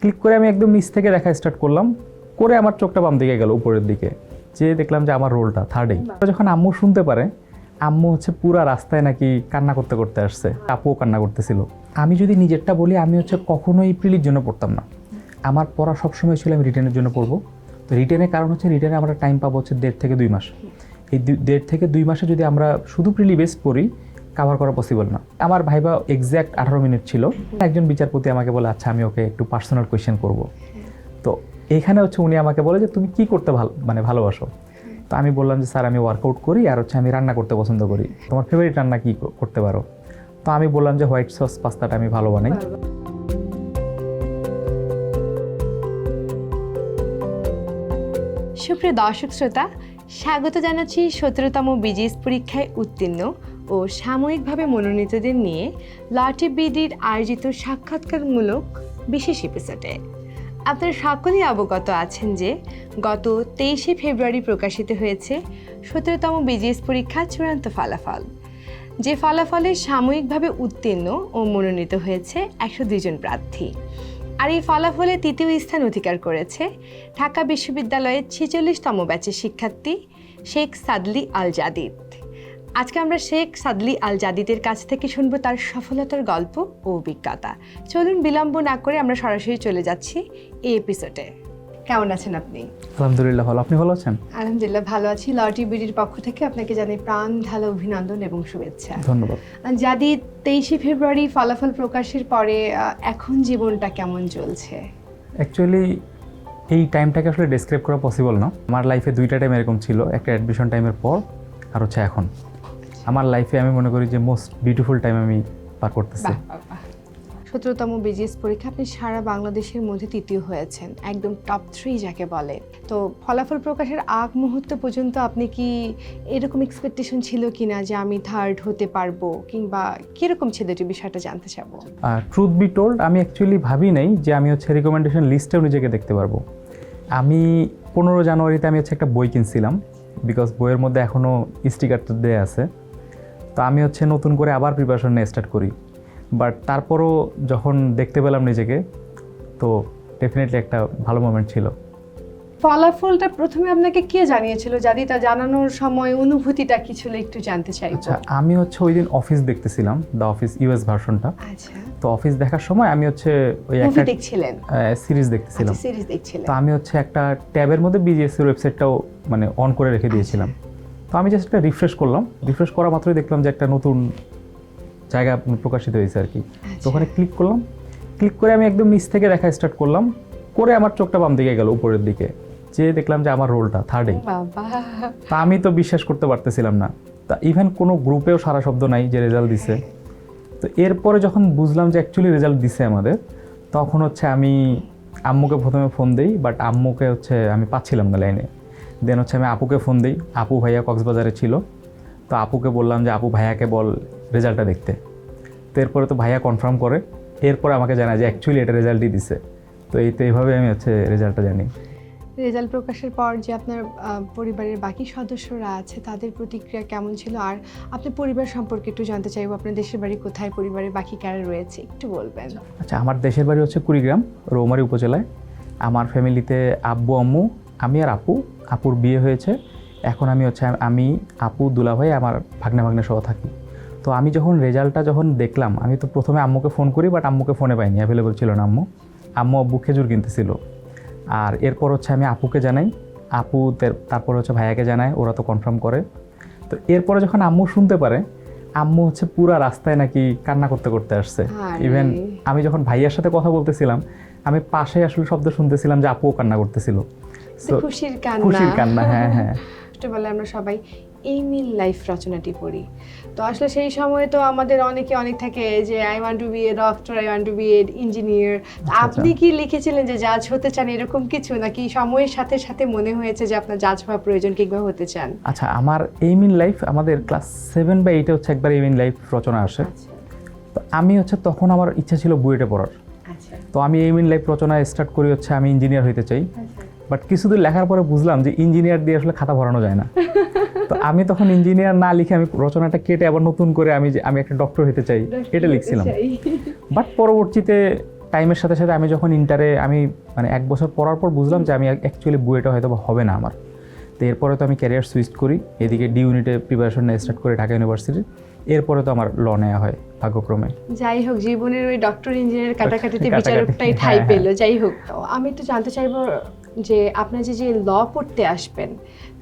Click করে আমি একদম নিচ থেকে দেখা স্টার্ট করলাম, করে আমার চোখটা বাম দিকে গেল উপরের দিকে। যে দেখলাম যে আমার রোলটা থার্ডেই যখন আম্মু শুনতে পারে, আম্মু হচ্ছে পুরা রাস্তায় নাকি কান্না করতে করতে আসছে। আপুও কান্না করতেছিল। আমি যদি নিজেরটা বলি, আমি হচ্ছে কখনোই প্রিলির জন্য পড়তাম না। আমার পড়া সবসময় ছিল আমি রিটার্নের জন্য পড়ব। তো রিটার্নের কারণ হচ্ছে রিটার্নে আমরা টাইম পাবো হচ্ছে দেড় থেকে দুই মাস। এই দেড় থেকে দুই মাসে যদি আমরা শুধু প্রিলি বেস পড়ি কাভার করা পসিবল না। আমার ভাইবা এক্স্যাক্ট আঠারো মিনিট ছিল। একজন বিচারপতি আমাকে বলে আচ্ছা আমি ওকে একটু পার্সোনাল কোয়েশ্চেন করব। তো এখানে হচ্ছে উনি আমাকে বলে যে, তুমি কি করতে ভালো মানে ভালোবাসো? তো আমি বললাম যে, স্যার, আমি ওয়ার্কআউট করি আর হচ্ছে আমি রান্না করতে পছন্দ করি। তোমার ফেভারিট রান্না কী করতে পারো? তো আমি বললাম যে হোয়াইট সস পাস্তাটা আমি ভালো বানাই। সুপ্রিয় দর্শক শ্রোতা, স্বাগত জানাচ্ছি সতেরোতম বিজিএস পরীক্ষায় উত্তীর্ণ। ও সাময়িকভাবে মনোনীতদের নিয়ে লটি বিডির আয়োজিত সাক্ষাৎকারমূলক বিশেষ এপিসোডে আপনারা সকলেই অবগত আছেন যে গত তেইশে ফেব্রুয়ারি প্রকাশিত হয়েছে সতেরোতম বিজিএস পরীক্ষার চূড়ান্ত ফলাফল। যে ফলাফলে সাময়িকভাবে উত্তীর্ণ ও মনোনীত হয়েছে একশো দুইজন প্রার্থী। আর এই ফলাফলে তৃতীয় স্থান অধিকার করেছে ঢাকা বিশ্ববিদ্যালয়ের ছেচল্লিশতম ব্যাচের শিক্ষার্থী শেখ সাদলি আল জাদিদ আজকে আমরা শেখ সাদলি আল জাদিদের কাছ থেকে শুনব তার সফলতার গল্প ও অভিজ্ঞতা। চলুন বিলম্ব না করে আমরা সরাসরি চলে যাচ্ছি এই এপিসোডে কেমন আছেন আপনি? আলহামদুলিল্লাহ ভালো। আপনি ভালো আছেন? আলহামদুলিল্লাহ ভালো আছি। লটি বিডির পক্ষ থেকে আপনাকে জানাই প্রাণ ঢালা অভিনন্দন এবং শুভেচ্ছা। ধন্যবাদ। যাদি তেইশে ফেব্রুয়ারি ফলাফল প্রকাশের পরে এখন জীবনটা কেমন চলছে? অ্যাকচুয়ালি এই টাইমটাকে আসলে ডেসক্রাইব করা পসিবল না। আমার লাইফে দুইটা টাইম এরকম ছিল। একটা অ্যাডমিশন টাইমের পর আর হচ্ছে এখন। আমার লাইফে আমি মনে করি যে মোস্ট বিউটিফুল টাইম আমি পার করতেছি। সতেরোতম বিজিএস পরীক্ষা আপনি সারা বাংলাদেশের মধ্যে তৃতীয় হয়েছেন একদম টপ থ্রি যাকে বলে। তো ফলাফল প্রকাশের আগ মুহূর্ত পর্যন্ত আপনি কি এরকম এক্সপেকটেশন ছিল কিনা যে আমি থার্ড হতে পারব কিংবা কীরকম ছিল এটি বিষয়টা জানতে চাবো? ট্রুথ বি টোল্ড আমি অ্যাকচুয়ালি ভাবি নাই যে আমি হচ্ছে রিকমেন্ডেশন লিস্টেও নিজেকে দেখতে পারব। আমি পনেরো জানুয়ারিতে আমি হচ্ছে একটা বই কিনছিলাম বিকজ বইয়ের মধ্যে এখনও স্টিকার দেয়া আছে। তো আমি হচ্ছে নতুন করে আবার প্রিপারেশন নিয়ে স্টার্ট করি। বাট তারপরও যখন দেখতে পেলাম নিজেকে তো ডেফিনেটলি একটা ভালো মোমেন্ট ছিল। ফলাফলটা প্রথমে আপনাকে কে জানিয়েছিল? যদি তা জানানোর সময় অনুভূতিটা কি ছিল একটু জানতে চাই আচ্ছা আমি হচ্ছে ওই দিন অফিস দেখতেছিলাম দ্য অফিস ইউএস ভার্সনটা আচ্ছা। তো অফিস দেখার সময় আমি হচ্ছে ওই একটা দেখছিলেন? সিরিজ দেখতেছিলাম। আচ্ছা সিরিজ দেখছিলেন। তো আমি হচ্ছে একটা ট্যাবের মধ্যে বিজিএস এর ওয়েবসাইটটাও মানে অন করে রেখে দিয়েছিলাম। তো আমি জাস্ট একটা রিফ্রেশ করলাম। রিফ্রেশ করা মাত্রই দেখলাম যে একটা নতুন জায়গা প্রকাশিত হয়েছে আর কি। তো ওখানে ক্লিক করলাম। ক্লিক করে আমি একদম নিচ থেকে দেখা স্টার্ট করলাম। করে আমার চোখটা বাম দিকে গেল উপরের দিকে। যে দেখলাম যে আমার রোলটা থার্ডেই বাবা। তা আমি তো বিশ্বাস করতে পারতেছিলাম না। তা ইভেন কোনো গ্রুপেও সারা শব্দ নাই যে রেজাল্ট দিছে। তো এরপরে যখন বুঝলাম যে অ্যাকচুয়ালি রেজাল্ট দিছে আমাদের তখন হচ্ছে আমি আম্মুকে প্রথমে ফোন দিই বাট আম্মুকে হচ্ছে আমি পাচ্ছিলাম না লাইনে দেন হচ্ছে আমি আপুকে ফোন দিই। আপু ভাইয়া কক্সবাজারে ছিল। তো আপুকে বললাম যে আপু ভাইয়াকে বল রেজাল্টটা দেখতে। তো এরপরে তো ভাইয়া কনফার্ম করে। এরপরে আমাকে জানায় যে অ্যাকচুয়ালি এটা রেজাল্টই দিছে। তো এই তো এইভাবে আমি হচ্ছে রেজাল্টটা জানি। রেজাল্ট প্রকাশের পর যে আপনার পরিবারের বাকি সদস্যরা আছে তাদের প্রতিক্রিয়া কেমন ছিল? আর আপনার পরিবার সম্পর্কে একটু জানতে চাইব আপনার দেশের বাড়ি কোথায়? পরিবারের বাকি কারা রয়েছে? একটু বলবেন। আচ্ছা আমার দেশের বাড়ি হচ্ছে কুড়িগ্রাম রৌমারী উপজেলায়। আমার ফ্যামিলিতে আব্বু আম্মু আমি আর আপু। আপুর বিয়ে হয়েছে এখন আমি হচ্ছে আমি আপু দুলাভাই আমার ভাগ্নে ভাগ্নে সহ থাকি। তো আমি যখন রেজাল্টটা যখন দেখলাম আমি তো প্রথমে আম্মুকে ফোন করি বাট আম্মুকে ফোনে পাইনি অ্যাভেলেবল ছিল না আম্মু। আম্মু আব্বু খেজুর কিনতেছিল। আর এরপর হচ্ছে আমি আপুকে জানাই আপু তারপর হচ্ছে ভাইয়াকে জানায় ওরা তো কনফার্ম করে। তো এরপরে যখন আম্মু শুনতে পারে আম্মু হচ্ছে পুরা রাস্তায় নাকি কান্না করতে করতে আসছে। ইভেন আমি যখন ভাইয়ার সাথে কথা বলতেছিলাম আমি পাশে আসলে শব্দ শুনতেছিলাম যে আপুও কান্না করতেছিল। খুশির কান্না। খুশির কান্না হ্যাঁ হ্যাঁ। বলে আমরা সবাই এই মিল লাইফ রচনাটি পড়ি। তো আসলে সেই সময় তো আমাদের অনেকে অনেক থাকে যে I want to be a doctor I want to be a engineer আপনি কি লিখেছিলেন যে জাজ হতে চান? এরকম কিছু? নাকি সময়ের সাথে সাথে মনে হয়েছে যে আপনার জাজ হওয়া প্রয়োজন কিংবা হতে চান? আচ্ছা আমার এইম ইন লাইফ আমাদের ক্লাস সেভেন বা এইটে হচ্ছে একবার এইম ইন লাইফ রচনা আসে। আচ্ছা। তো আমি হচ্ছে তখন আমার ইচ্ছা ছিল বুয়েটে পড়ার। আচ্ছা। তো আমি এইম ইন লাইফ রচনা স্টার্ট করি হচ্ছে আমি ইঞ্জিনিয়ার হইতে চাই। বাট কিছুদূর লেখার পরে বুঝলাম যে ইঞ্জিনিয়ার দিয়ে আসলে খাতা ভরানো যায় না। তো আমি তখন ইঞ্জিনিয়ার না লিখে আমি রচনাটা কেটে আবার নতুন করে আমি যে আমি একটা ডক্টর হতে চাই এটা লিখছিলাম। বাট পরবর্তীতে টাইমের সাথে সাথে আমি যখন ইন্টারে আমি মানে এক বছর পড়ার পর বুঝলাম যে আমি অ্যাকচুয়ালি বুয়েটা হয়তো হবে না আমার। তো এরপরে তো আমি ক্যারিয়ার সুইচ করি এদিকে ডি ইউনিটে প্রিপারেশন নিয়ে স্টার্ট করি ঢাকা ইউনিভার্সিটির এরপরে তো আমার ল নেওয়া হয় ভাগ্যক্রমে। যাই হোক জীবনের ওই ডক্টর ইঞ্জিনিয়ার কাটাকাটিতে বিচারকটাই ঠাই হ্যাঁ, হ্যাঁ। পেল। যাই হোক আমি একটু জানতে চাইব যে আপনার যে যে ল পড়তে আসবেন,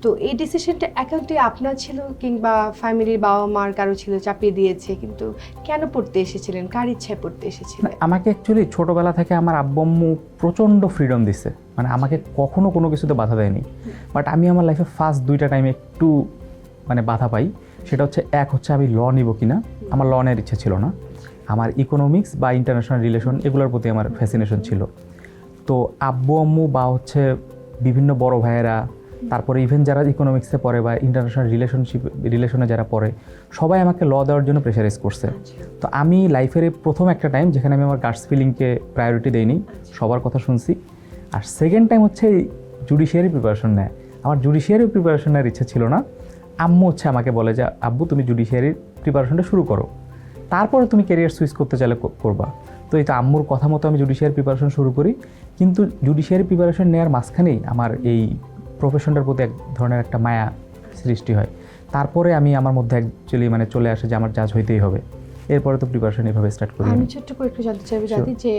তো এই ডিসিশনটা একান্তই আপনার ছিল কিংবা ফ্যামিলির বাবা মার কারও ছিল চাপিয়ে দিয়েছে, কিন্তু কেন পড়তে এসেছিলেন? কার ইচ্ছায় পড়তে এসেছিলেন? আমাকে অ্যাকচুয়ালি ছোটোবেলা থেকে আমার আব্বু আম্মু প্রচণ্ড ফ্রিডম দিছে। মানে আমাকে কখনো কোনো কিছুতে বাধা দেয়নি। বাট আমি আমার লাইফে ফার্স্ট দুইটা টাইমে একটু মানে বাধা পাই। সেটা হচ্ছে, এক হচ্ছে আমি ল নিব কি না আমার ল নেওয়ার ইচ্ছা ছিল না। আমার ইকোনমিক্স বা ইন্টারন্যাশনাল রিলেশন এগুলোর প্রতি আমার ফ্যাসিনেশন ছিল। তো আব্বু, আম্মু বা হচ্ছে বিভিন্ন বড় ভাইয়েরা, তারপরে ইভেন যারা ইকোনমিক্সে পড়ে বা ইন্টারন্যাশনাল রিলেশনশিপ রিলেশনে যারা পড়ে, সবাই আমাকে ল দেওয়ার জন্য প্রেশারাইজ করছে। তো আমি লাইফের প্রথম একটা টাইম যেখানে আমি আমার গার্ডস ফিলিংকে প্রায়োরিটি দেইনি, সবার কথা শুনছি। আর সেকেন্ড টাইম হচ্ছে জুডিশিয়ারি প্রিপারেশন নেয়। আমার জুডিশিয়ারি প্রিপারেশন নেওয়ার ইচ্ছা ছিল না। আম্মু হচ্ছে আমাকে বলে যে, আব্বু, তুমি জুডিশিয়ারির প্রিপারেশনটা শুরু করো। তারপরে তুমি ক্যারিয়ার সুইচ করতে চাইলে করবা। তো এই তো আম্মুর কথা মতো আমি জুডিশিয়ারি প্রিপারেশন শুরু করি। কিন্তু জুডিশিয়ারি প্রিপারেশন নেওয়ার মাঝখানেই আমার এই প্রফেশনটার প্রতি এক ধরনের একটা মায়া সৃষ্টি হয়। তারপরে আমি আমার মধ্যে অ্যাকচুয়ালি মানে চলে আসে যে আমার জাজ হইতেই হবে। এরপরে তো প্রিপারেশন এভাবে স্টার্ট করি আমি। ছোট্ট করে একটু জানতে চাইব জাতি যে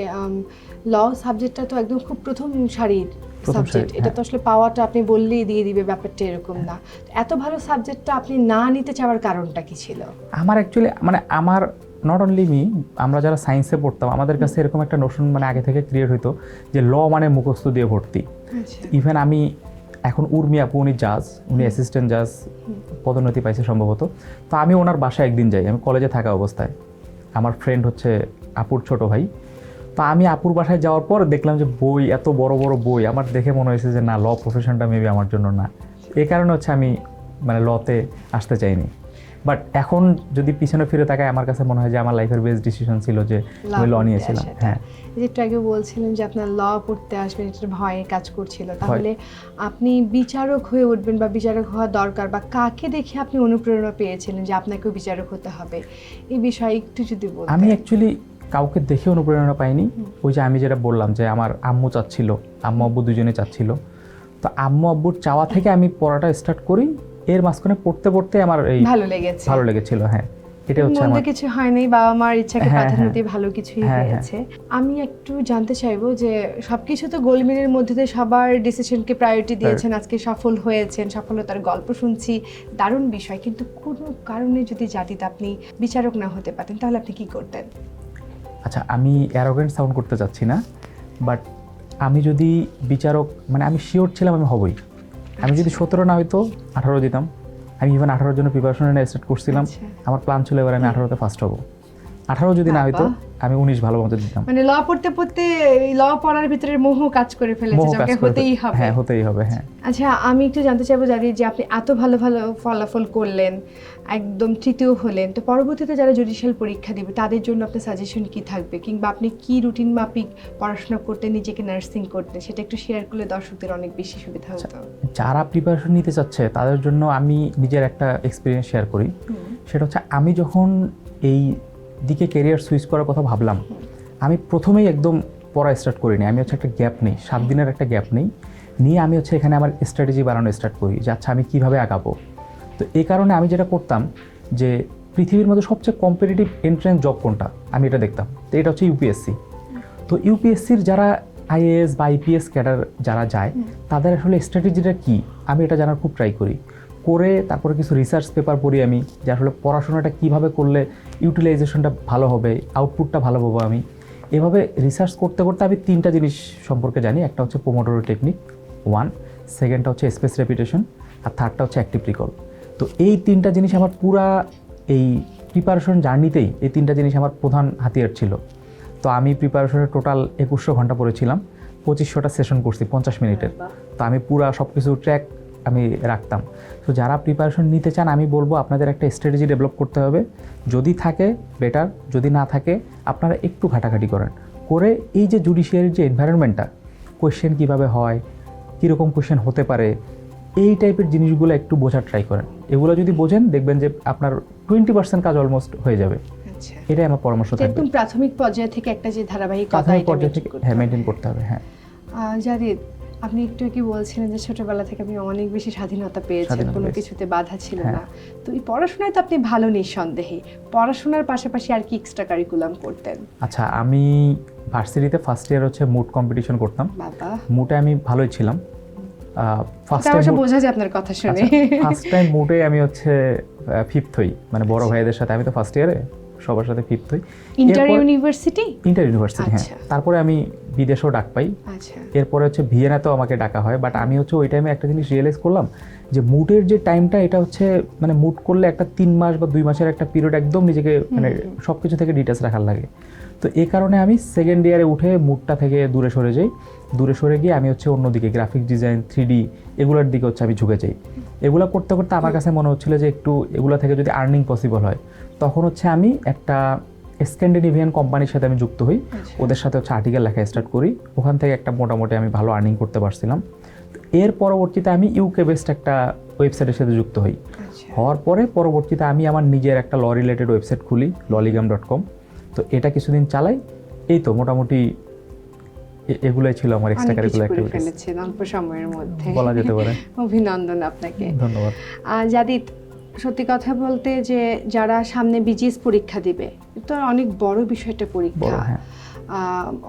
ল সাবজেক্টটা তো একদম খুব প্রথম সারির সাবজেক্ট এটা হ্যাঁ। তো আসলে পাওয়াটা আপনি বললেই দিয়ে দিবে ব্যাপারটা এরকম না। এত ভালো সাবজেক্টটা আপনি না নিতে চাওয়ার কারণটা কি ছিল? আমার অ্যাকচুয়ালি মানে আমার নট অনলি মি আমরা যারা সায়েন্সে পড়তাম আমাদের কাছে এরকম একটা নোশন মানে আগে থেকে ক্রিয়েট হতো যে ল মানে মুখস্থ দিয়ে ভর্তি। আচ্ছা। ইভেন আমি এখন উর্মি আপু উনি জাজ উনি অ্যাসিস্ট্যান্ট জাজ পদোন্নতি পাইছে সম্ভবত। তো আমি ওনার বাসায় একদিন যাই আমি কলেজে থাকা অবস্থায়। আমার ফ্রেন্ড হচ্ছে আপুর ছোট ভাই। তো আমি আপুর বাসায় যাওয়ার পর দেখলাম যে বই এত বড় বড় বই আমার দেখে মনে হয়েছে যে না ল প্রফেশনটা মেবি আমার জন্য না। এ কারণে হচ্ছে আমি মানে লতে আসতে চাইনি। বাট এখন যদি পিছনে ফিরে তাকায় আমার কাছে মনে হয় যে আমার লাইফের বেস্ট ডিসিশন ছিল যে আমি ল নিয়েছিলাম। হ্যাঁ। এই যে একটু আগে বলছিলেন যে আপনার ল পড়তে আসবেন এটা ভয়ে কাজ করছিল। তাহলে আপনি বিচারক হয়ে উঠবেন বা বিচারক হওয়া দরকার বা কাকে দেখে আপনি অনুপ্রেরণা পেয়েছিলেন যে আপনাকেও বিচারক হতে হবে? এই বিষয়ে একটু যদি বলতেন। আমি অ্যাকচুয়ালি কাউকে দেখে অনুপ্রেরণা পাইনি। ওই যে আমি যেটা বললাম যে আমার আম্মু চাচ্ছিল আম্মু আব্বু দুজনে চাচ্ছিল। তো আম্মু আব্বুর চাওয়া থেকে আমি পড়াটা স্টার্ট করি। এর মাঝখানে পড়তে পড়তে আমার এই ভালো লেগেছে। ভালো লেগেছিল হ্যাঁ। এটা হচ্ছে আমার কিছু হয়নি বাবা মার ইচ্ছাকে হ্যাঁ, প্রাধান্য হ্যাঁ। দিয়ে ভালো কিছুই হ্যাঁ, হ্যাঁ। হয়েছে। আমি একটু জানতে চাইব যে সবকিছু তো গোলমিলের মধ্যে দিয়ে সবার ডিসিশনকে প্রায়োরিটি দিয়েছেন আজকে সফল হয়েছেন সফলতার গল্প শুনছি দারুণ বিষয়। কিন্তু কোনো কারণে যদি জাতিতে আপনি বিচারক না হতে পারতেন তাহলে আপনি কি করতেন? আচ্ছা আমি অ্যারোগেন্ট সাউন্ড করতে চাচ্ছি না বাট আমি যদি বিচারক মানে আমি শিওর ছিলাম আমি হবই। আমি যদি সতেরো না হইতো আঠারো দিতাম। আমি ইভেন আঠারোর জন্য প্রিপারেশন নিয়ে স্টার্ট করছিলাম। আচ্ছা। আমার প্ল্যান ছিল এবার আমি আঠারোতে ফার্স্ট হব। আঠারো যদি না হয়তো আমি উনিশ ভালো মতো দিতাম। মানে ল পড়তে পড়তে ল পড়ার ভিতরে মোহ কাজ করে ফেলেছে মোহ যে কাজ আমাকে হতেই হবে। হ্যাঁ হতেই হবে হ্যাঁ। আচ্ছা আমি একটু জানতে চাইব জানি যে আপনি এত ভালো ভালো ফলাফল করলেন একদম তৃতীয় হলেন তো পরবর্তীতে যারা জুডিশিয়াল পরীক্ষা দিবে তাদের জন্য আপনার সাজেশন কি থাকবে? কিংবা আপনি কি রুটিন মাফিক পড়াশোনা করতে নিজেকে নার্সিং করতে সেটা একটু শেয়ার করলে দর্শকদের অনেক বেশি সুবিধা হতো। যারা প্রিপারেশন নিতে চাচ্ছে তাদের জন্য আমি নিজের একটা এক্সপিরিয়েন্স শেয়ার করি। সেটা হচ্ছে আমি যখন এই দিকে কেরিয়ার সুইচ করার কথা ভাবলাম। আমি প্রথমেই একদম পড়া স্টার্ট করিনি। আমি হচ্ছে একটা গ্যাপ নেই। সাত দিনের একটা গ্যাপ নেই। নিয়ে আমি হচ্ছে এখানে আমার স্ট্র্যাটেজি বানানো স্টার্ট করি যে আচ্ছা আমি কীভাবে আগাবো? তো এই কারণে আমি যেটা করতাম যে পৃথিবীর মধ্যে সবচেয়ে কম্পিটিটিভ এন্ট্রেন্স জব কোনটা? আমি এটা দেখতাম। তো এটা হচ্ছে ইউপিএসসি তো ইউপিএসসির যারা আইএএস বা আইপিএস ক্যাডার যারা যায় তাদের আসলে স্ট্র্যাটেজিটা কী? আমি এটা জানার খুব ট্রাই করি। করে তারপরে কিছু রিসার্চ পেপার পড়ি আমি যে আসলে পড়াশোনাটা কীভাবে করলে ইউটিলাইজেশনটা ভালো হবে আউটপুটটা ভালো পাবো আমি। এভাবে রিসার্চ করতে করতে আমি তিনটা জিনিস সম্পর্কে জানি একটা হচ্ছে পোমোটোরো টেকনিক ওয়ান সেকেন্ডটা হচ্ছে স্পেস রেপিটেশন আর থার্ডটা হচ্ছে অ্যাক্টিভ রিকল তো এই তিনটা জিনিস আমার পুরা এই প্রিপারেশন জার্নিতেই এই তিনটা জিনিস আমার প্রধান হাতিয়ার ছিল। তো আমি প্রিপারেশনের টোটাল একুশশো ঘণ্টা পড়েছিলাম পঁচিশশোটা সেশন করছি পঞ্চাশ মিনিটের। তো আমি পুরা সব কিছু ট্র্যাক আমি রাখতাম। তো যারা প্রিপারেশন নিতে চান আমি বলব আপনাদের একটা স্ট্র্যাটেজি ডেভেলপ করতে হবে। যদি থাকে বেটার যদি না থাকে আপনারা একটু ঘাটাঘাটি করেন। করে এই যে জুডিশিয়ারির যে এনভায়রনমেন্টটা কোয়েশ্চেন কীভাবে হয় কীরকম কোয়েশ্চেন হতে পারে এই টাইপের জিনিসগুলো একটু বোঝার ট্রাই করেন। এগুলো যদি বোঝেন দেখবেন যে আপনার টোয়েন্টি পার্সেন্ট কাজ অলমোস্ট হয়ে যাবে। আচ্ছা। এটাই আমার পরামর্শ থাকবে। একদম প্রাথমিক পর্যায় থেকে একটা যে ধারাবাহিকতা প্রাথমিক পর্যায়ে থেকে হ্যাঁ মেনটেন করতে হবে হ্যাঁ। জারিদ আপনি একটু কি বলছিলেন যে ছোটবেলা থেকে আপনি অনেক বেশি স্বাধীনতা পেয়েছেন? কোনো কিছুতে বাধা ছিল হ্যাঁ। না তো এই পড়াশোনায় তো আপনি ভালো নিঃসন্দেহে। পড়াশোনার পাশাপাশি আর কি এক্সট্রা কারিকুলাম করতেন? আচ্ছা আমি ভার্সিটিতে ফার্স্ট ইয়ার হচ্ছে মুড কম্পিটিশন করতাম। মুডে আমি ভালোই ছিলাম। ফার্স্ট টাইম বোঝা যায় আপনার কথা শুনে। ফার্স্ট টাইম মুডে আমি হচ্ছে ফিফথ হই। মানে বড় ভাইদের সাথে। আমি তো ফার্স্ট ইয়ারে সবার সাথে ফিফথ হই। ইন্টার ইউনিভার্সিটি ইন্টার ইউনিভার্সিটি হ্যাঁ। আচ্ছা। তারপরে আমি বিদেশেও ডাক পাই। আচ্ছা। এরপরে হচ্ছে ভিয়েনাতেও আমাকে ডাকা হয়। বাট আমি হচ্ছে ওই টাইমে একটা জিনিস রিয়েলাইজ করলাম যে মুডের যে টাইমটা এটা হচ্ছে মানে মুড করলে একটা তিন মাস বা দুই মাসের একটা পিরিয়ড একদম নিজেকে মানে সব কিছু থেকে ডিটেলস রাখার লাগে। তো এই কারণে আমি সেকেন্ড ইয়ারে উঠে মুডটা থেকে দূরে সরে যাই। দূরে সরে গিয়ে আমি হচ্ছে অন্যদিকে গ্রাফিক ডিজাইন থ্রি ডি এগুলোর দিকে হচ্ছে আমি ঝুঁকে যাই। এগুলো করতে করতে আমার কাছে মনে হচ্ছিল যে একটু এগুলো থেকে যদি আর্নিং পসিবল হয় তখন হচ্ছে আমি একটা স্ক্যান্ডিনেভিয়ান কোম্পানির সাথে আমি যুক্ত হই। আচ্ছা। ওদের সাথে হচ্ছে আর্টিকেল লেখা স্টার্ট করি। ওখান থেকে একটা মোটামুটি আমি ভালো আর্নিং করতে পারছিলাম। তো এর পরবর্তীতে আমি ইউকে বেস্ট একটা ওয়েবসাইটের সাথে যুক্ত হই। আচ্ছা। হওয়ার পরে পরবর্তীতে আমি আমার নিজের একটা ল রিলেটেড ওয়েবসাইট খুলি ললিগাম ডট কম তো এটা কিছুদিন চালাই। এই তো মোটামুটি এগুলোই ছিল আমার এক্সট্রা কারিকুলার করে অ্যাক্টিভিটিস ফেলেছেন অল্প সময়ের মধ্যে। বলা যেতে পারে। অভিনন্দন আপনাকে। ধন্যবাদ। আর জাদিদ সত্যি কথা বলতে যে যারা সামনে বিজিএস পরীক্ষা দিবে তো অনেক বড় বিষয়টা পরীক্ষা। হ্যাঁ।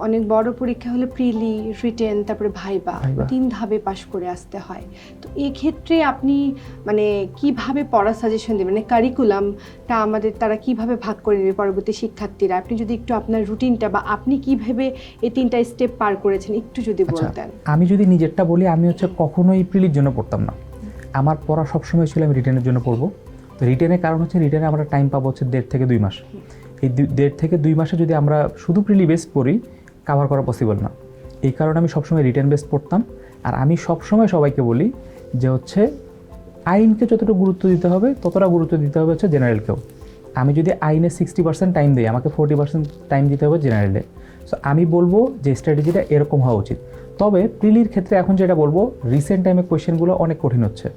অনেক বড় পরীক্ষা হলে প্রিলি রিটেন তারপরে ভাইবা। তিন ধাপে পাশ করে আসতে হয়। তো এই ক্ষেত্রে আপনি মানে কীভাবে পড়া সাজেশন দেবেন? মানে কারিকুলামটা আমাদের তারা কীভাবে ভাগ করে নেবে পরবর্তী শিক্ষার্থীরা? আপনি যদি একটু আপনার রুটিনটা বা আপনি কীভাবে এই তিনটা স্টেপ পার করেছেন একটু যদি আচ্ছা বলতেন। আমি যদি নিজেরটা বলি আমি হচ্ছে কখনোই প্রিলির জন্য পড়তাম না। আমার পড়া সবসময় ছিল আমি রিটেনের জন্য পড়ব। তো রিটেনের কারণ হচ্ছে রিটেনে আমরা টাইম পাবো হচ্ছে দেড় থেকে দুই মাস। এই দেড় থেকে দুই মাসে যদি আমরা শুধু প্রিলি বেস পড়ি কাভার করা পসিবল না। এই কারণে আমি সবসময় রিটার্ন বেস পড়তাম। আর আমি সবসময় সবাইকে বলি যে হচ্ছে, আইনকে যতটা গুরুত্ব দিতে হবে, ততটা গুরুত্ব দিতে হবে হচ্ছে জেনারেলকেও আমি যদি আইনে সিক্সটি পার্সেন্ট টাইম দিই, আমাকে ফোর্টি পার্সেন্ট টাইম দিতে হবে জেনারেলে সো আমি বলব যে স্ট্র্যাটেজিটা এরকম হওয়া উচিত। তবে প্রিলির ক্ষেত্রে এখন যেটা বলব রিসেন্ট টাইমে কোয়েশ্চেনগুলো অনেক কঠিন হচ্ছে।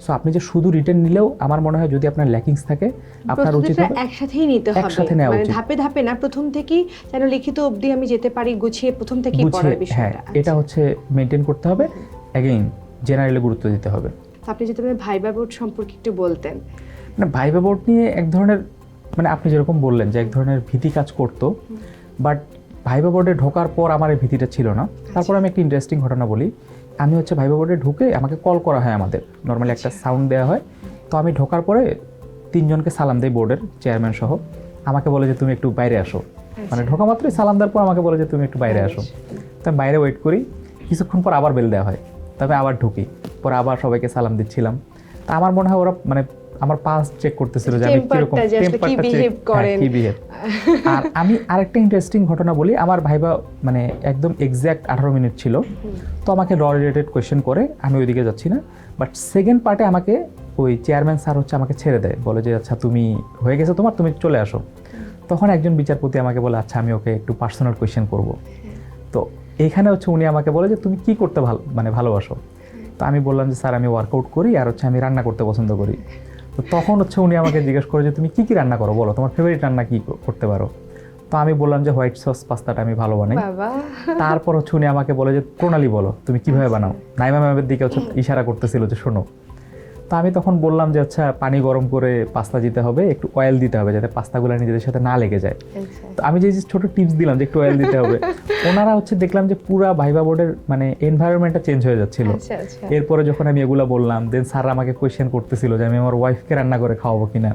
সো আপনি যে শুধু রিটেন নিলেও আমার মনে হয় যদি আপনার ল্যাকিংস থাকে আপনার উচিত একসাথেই নিতে হবে। একসাথে নেওয়া মানে উচিত। ধাপে ধাপে না প্রথম থেকেই যেন লিখিত অবধি আমি যেতে পারি গুছিয়ে প্রথম থেকেই পড়ার হ্যাঁ বিষয়টা। এটা আচ্ছা। হচ্ছে মেনটেন করতে হবে। অ্যাগেইন জেনারেলে গুরুত্ব দিতে হবে। আপনি যদি আপনার ভাইবা বোর্ড সম্পর্কে একটু বলতেন। মানে ভাইবা বোর্ড নিয়ে এক ধরনের মানে আপনি যেরকম বললেন যে এক ধরনের ভীতি কাজ করতো বাট ভাইবা বোর্ডে ঢোকার পর আমার এই ভীতিটা ছিল না। তারপর আমি একটা ইন্টারেস্টিং ঘটনা বলি। আমি হচ্ছে ভাইবা বোর্ডে ঢুকে আমাকে কল করা হয় আমাদের। নর্মালি একটা সাউন্ড দেওয়া হয়। তো আমি ঢোকার পরে তিনজনকে সালাম দেই বোর্ডের চেয়ারম্যান সহ। আমাকে বলে যে তুমি একটু বাইরে আসো। মানে ঢোকা মাত্রই সালাম দেওয়ার পর আমাকে বলে যে তুমি একটু বাইরে আসো। তো আমি বাইরে ওয়েট করি। কিছুক্ষণ পর আবার বেল দেওয়া হয়। তবে আবার ঢুকি। পরে আবার সবাইকে সালাম দিচ্ছিলাম। তা আমার মনে হয় ওরা মানে আমার পাস চেক করতেছিল যে আমি কীরকম যে আসলে কি behave হ্যাঁ, করেন। কি behave। আর আমি আরেকটা ইন্টারেস্টিং ঘটনা বলি আমার ভাইবা মানে একদম এক্স্যাক্ট আঠারো মিনিট ছিল। তো আমাকে র রিলেটেড কোয়েশ্চেন করে আমি ওইদিকে যাচ্ছি না। বাট সেকেন্ড পার্টে আমাকে ওই চেয়ারম্যান স্যার হচ্ছে আমাকে ছেড়ে দেয় বলে যে আচ্ছা তুমি হয়ে গেছে তোমার তুমি চলে আসো। তখন একজন বিচারপতি আমাকে বলে আচ্ছা আমি ওকে একটু পার্সোনাল কোয়েশ্চেন করব। তো এখানে হচ্ছে উনি আমাকে বলে যে তুমি কি করতে ভালো মানে ভালোবাসো? তো আমি বললাম যে স্যার আমি ওয়ার্কআউট করি আর হচ্ছে আমি রান্না করতে পছন্দ করি। তো তখন হচ্ছে উনি আমাকে জিজ্ঞেস করে যে তুমি কী কী রান্না করো? বলো তোমার ফেভারিট রান্না কি করতে পারো? তো আমি বললাম যে হোয়াইট সস পাস্তাটা আমি ভালো বানাই। তারপর হচ্ছে উনি আমাকে বলে যে প্রণালী বলো তুমি কীভাবে বানাও? নাইমা ম্যামের দিকে হচ্ছে ইশারা করতেছিল যে শোনো তো আমি তখন বললাম যে আচ্ছা পানি গরম করে পাস্তা দিতে হবে একটু অয়েল দিতে হবে যাতে পাস্তাগুলো নিজেদের সাথে না লেগে যায়। আচ্ছা। তো আমি যে ছোট টিপস দিলাম যে একটু অয়েল দিতে হবে ওনারা হচ্ছে দেখলাম যে পুরা ভাইবা বোর্ডের মানে এনভায়রনমেন্টটা চেঞ্জ হয়ে যাচ্ছিল। আচ্ছা আচ্ছা। এরপরে যখন আমি এগুলো বললাম দেন স্যার আমাকে কোয়েশ্চেন করতেছিল যে আমি আমার ওয়াইফকে রান্না করে খাওয়াবো কিনা?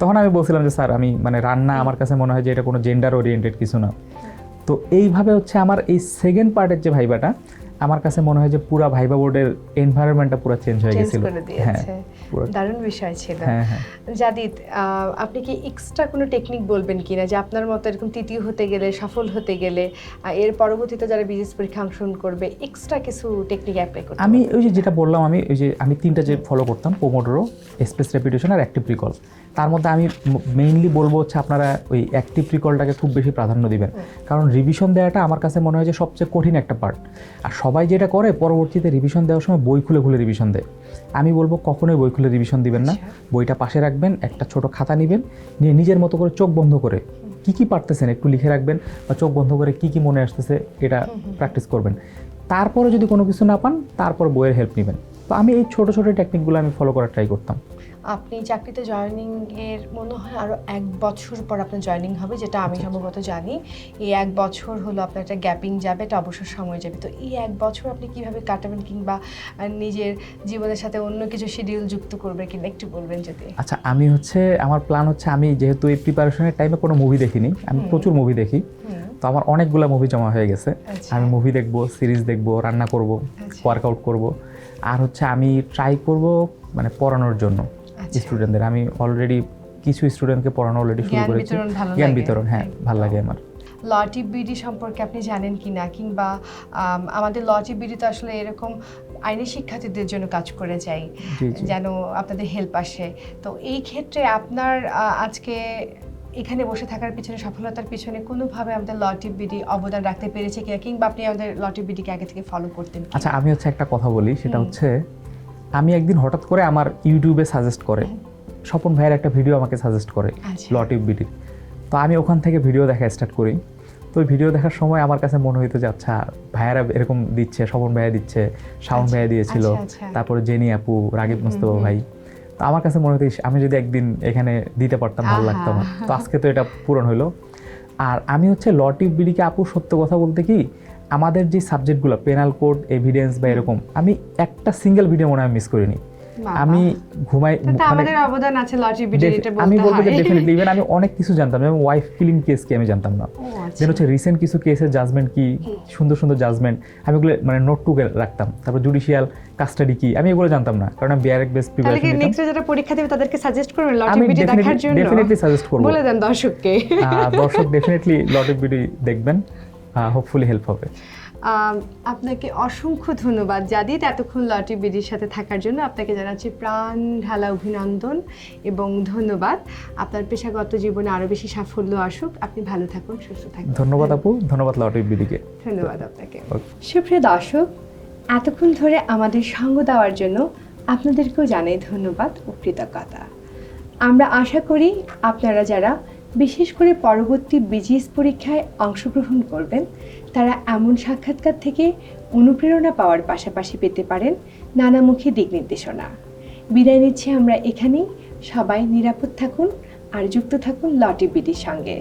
তখন আমি বলছিলাম যে স্যার আমি মানে রান্না আমার কাছে মনে হয় যে এটা কোনো জেন্ডার ওরিয়েন্টেড কিছু না। তো এইভাবে হচ্ছে আমার এই সেকেন্ড পার্টের যে ভাইবাটা আমার কাছে মনে হয় যে পুরা ভাইবা বোর্ডের এনভায়রনমেন্টটা পুরো চেঞ্জ হয়ে গেছিল। হ্যাঁ দারুণ বিষয় ছিল। হ্যাঁ হ্যাঁ। জাদিদ আপনি কি এক্সট্রা কোনো টেকনিক বলবেন কিনা যে আপনার মতো এরকম তৃতীয় হতে গেলে সফল হতে গেলে এর পরবর্তীতে যারা বিজনেস পরীক্ষা অংশগ্রহণ করবে এক্সট্রা কিছু টেকনিক অ্যাপ্লাই করতে আমি ওই যে যেটা বললাম আমি ওই যে আমি তিনটা যে ফলো করতাম পোমোডোরো স্পেস রেপিটেশন আর অ্যাক্টিভ রিকল তার মধ্যে আমি মেইনলি বলব হচ্ছে আপনারা ওই অ্যাক্টিভ রিকলটাকে খুব বেশি প্রাধান্য দিবেন। কারণ রিভিশন দেওয়াটা আমার কাছে মনে হয় যে সবচেয়ে কঠিন একটা পার্ট আর সবাই যেটা করে পরবর্তীতে রিভিশন দেওয়ার সময় বই খুলে খুলে রিভিশন দেয়। আমি বলব কখনোই বই খুলে রিভিশন দিবেন না। আচ্ছা। বইটা পাশে রাখবেন একটা ছোট খাতা নেবেন নিয়ে নিজের মতো করে চোখ বন্ধ করে কি কি পারতেছেন একটু লিখে রাখবেন বা চোখ বন্ধ করে কি কি মনে আসতেছে এটা প্র্যাকটিস করবেন। তারপরে যদি কোনো কিছু না পান তারপর বইয়ের হেল্প নেবেন। তো আমি এই ছোট ছোট টেকনিকগুলো আমি ফলো করার ট্রাই করতাম। আপনি চাকরিতে জয়েনিং এর মনে হয় আরও এক বছর পর আপনার জয়েনিং হবে যেটা আমি সম্ভবত জানি। এই এক বছর হলো আপনার একটা গ্যাপিং যাবে এটা অবসর সময় যাবে। তো এই এক বছর আপনি কীভাবে কাটাবেন কিংবা নিজের জীবনের সাথে অন্য কিছু শিডিউল যুক্ত করবে কিনা একটু বলবেন যদি। আচ্ছা আমি হচ্ছে আমার প্ল্যান হচ্ছে আমি যেহেতু এই প্রিপারেশনের টাইমে কোনো মুভি দেখিনি আমি প্রচুর মুভি দেখি। তো আমার অনেকগুলো মুভি জমা হয়ে গেছে। আচ্ছা। আমি মুভি দেখব সিরিজ দেখব রান্না করব আচ্ছা। ওয়ার্কআউট করব। আর হচ্ছে আমি ট্রাই করব মানে পড়ানোর জন্য আচ্ছা। স্টুডেন্টদের আমি অলরেডি কিছু স্টুডেন্টকে পড়ানো অলরেডি শুরু করেছি। জ্ঞান। বিতরণ হ্যাঁ ভালো লাগে আমার। লটি বিডি সম্পর্কে আপনি জানেন কিনা? কিংবা আম, আমাদের লটি বিডি তো আসলে এরকম আইনি শিক্ষার্থীদের জন্য কাজ করে যাই যেন আপনাদের হেল্প আসে। তো এই ক্ষেত্রে আপনার আজকে এখানে বসে থাকার পিছনে সফলতার পিছনে কোনোভাবে আমাদের লটি বিডি অবদান রাখতে পেরেছে কিনা কিংবা আপনি আমাদের লটি বিডিকে আগে থেকে ফলো করতেন আচ্ছা আমি হচ্ছে একটা কথা বলি সেটা হচ্ছে আমি একদিন হঠাৎ করে আমার ইউটিউবে সাজেস্ট করে স্বপন ভাইয়ের একটা ভিডিও আমাকে সাজেস্ট করে আচ্ছা। লটিভ বিডির তো আমি ওখান থেকে ভিডিও দেখা স্টার্ট করি। তো ওই ভিডিও দেখার সময় আমার কাছে মনে হইতো যে আচ্ছা ভাইয়ারা এরকম দিচ্ছে স্বপন ভাইয়া দিচ্ছে শাওন আচ্ছা, ভাইয়া দিয়েছিল আচ্ছা। তারপরে জেনি আপু রাগিব মোস্তফা ভাই আমার কাছে মনে হতো আমি যদি একদিন এখানে দিতে পারতাম ভালো। লাগতো আমার তো আজকে তো এটা পূরণ হলো আর আমি হচ্ছে লটিভ বিডিকে আপু সত্য কথা বলতে কি আমাদের যে সাবজেক্টগুলো পেনাল কোড এভিডেন্স বা এরকম আমি একটা সিঙ্গেল ভিডিও মনে হয় মিস করিনি। আমি ঘুমাই মানে আমাদের অবদান আছে আমি বলতে বলব যে ডেফিনেটলি ইভেন আমি অনেক কিছু জানতাম যেমন ওয়াইফ ফিলিং কেস কি আমি জানতাম না। ও আচ্ছা। দেন হচ্ছে রিসেন্ট কিছু কেসের জাজমেন্ট কি সুন্দর সুন্দর জাজমেন্ট আমি ওগুলো মানে নোট টু রাখতাম। তারপর জুডিশিয়াল কাস্টাডি কি আমি এগুলো জানতাম না কারণ আমি বিআরএক বেস তাহলে কি প্রিপারেশন নিতাম নেক্সট যারা পরীক্ষা দেবে তাদেরকে সাজেস্ট করবেন লটি আমি বিডি দেখার জন্য? ডেফিনেটলি সাজেস্ট করব। বলে দেন দর্শককে। দর্শক ডেফিনেটলি দেখবেন হোপফুলি হেল্প হবে। আপনাকে অসংখ্য ধন্যবাদ জাদিদ এতক্ষণ লটি বিডির সাথে থাকার জন্য আপনাকে জানাচ্ছি প্রাণ ঢালা অভিনন্দন এবং ধন্যবাদ। আপনার পেশাগত জীবনে আরও বেশি সাফল্য আসুক। আপনি ভালো থাকুন সুস্থ থাকুন। ধন্যবাদ আপু ধন্যবাদ লটের ভিডিওকে ধন্যবাদ আপনাকে. সুপ্রিয় দর্শক এতক্ষণ ধরে আমাদের সঙ্গ দেওয়ার জন্য আপনাদেরকেও জানাই ধন্যবাদ ও কৃতজ্ঞতা। আমরা আশা করি আপনারা যারা বিশেষ করে পরবর্তী বিজিএস পরীক্ষায় অংশগ্রহণ করবেন। তারা এমন সাক্ষাৎকার থেকে অনুপ্রেরণা পাওয়ার পাশাপাশি পেতে পারেন নানামুখী দিক নির্দেশনা। বিদায় নিচ্ছি আমরা এখানেই। সবাই নিরাপদ থাকুন আর যুক্ত থাকুন লটি বিটির সঙ্গে।